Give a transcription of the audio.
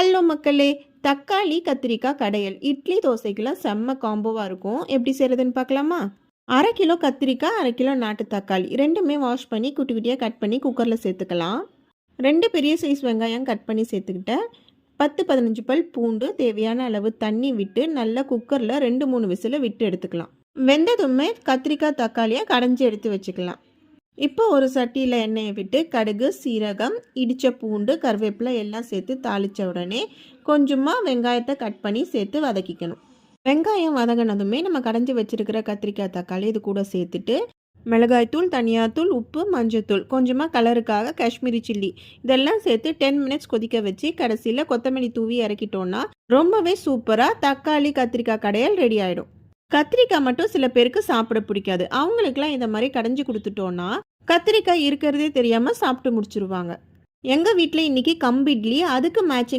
Hello மக்களே தக்காளி கத்திரிக்காய் கடையல். இட்லி தோசைக்கெல்லாம் செம்ம காம்போவாக இருக்கும். எப்படி செய்கிறதுன்னு பார்க்கலாமா? அரை கிலோ கத்திரிக்காய் அரை கிலோ நாட்டு தக்காளி. ரெண்டுமே வாஷ் பண்ணி குட்டி குட்டியாக கட் பண்ணி குக்கரில் சேர்த்துக்கலாம். ரெண்டு பெரிய சைஸ் வெங்காயம் கட் பண்ணி சேர்த்துக்கிட்டேன். பத்து பதினஞ்சு பல் பூண்டு தேவையான அளவு தண்ணி விட்டு நல்லா குக்கரில் ரெண்டு மூணு விசில் விட்டு எடுத்துக்கலாம். வெந்ததுமே கத்திரிக்காய் தக்காளியை கடைஞ்சி எடுத்து வச்சுக்கலாம். இப்போ ஒரு சட்டியில் எண்ணெயை விட்டு கடுகு சீரகம் இடித்த பூண்டு கருவேப்பிலை எல்லாம் சேர்த்து தாளித்த உடனே கொஞ்சமாக வெங்காயத்தை கட் பண்ணி சேர்த்து வதக்கிக்கணும். வெங்காயம் வதங்கினதுமே நம்ம கடைஞ்சி வச்சுருக்கிற கத்திரிக்காய் தக்காளி இது கூட சேர்த்துட்டு மிளகாய்த்தூள் தனியாத்தூள் உப்பு மஞ்சத்தூள் கொஞ்சமாக கலருக்காக காஷ்மீரி சில்லி இதெல்லாம் சேர்த்து டென் மினிட்ஸ் கொதிக்க வச்சு கடைசியில் கொத்தமல்லி தூவி இறக்கிட்டோன்னா ரொம்பவே சூப்பராக தக்காளி கத்திரிக்காய் கடையல் ரெடி ஆகிடும் கத்திரிக்காய் மட்டும் சில பேருக்கு சாப்பிட பிடிக்காது. அவங்களுக்குலாம் இந்த மாதிரி கடைஞ்சி கொடுத்துட்டோன்னா கத்திரிக்காய் இருக்கிறதே தெரியாமல் சாப்பிட்டு முடிச்சிருவாங்க. எங்கள் வீட்டில் இன்னைக்கு கம்பு இட்லி அதுக்கு மேட்சிங்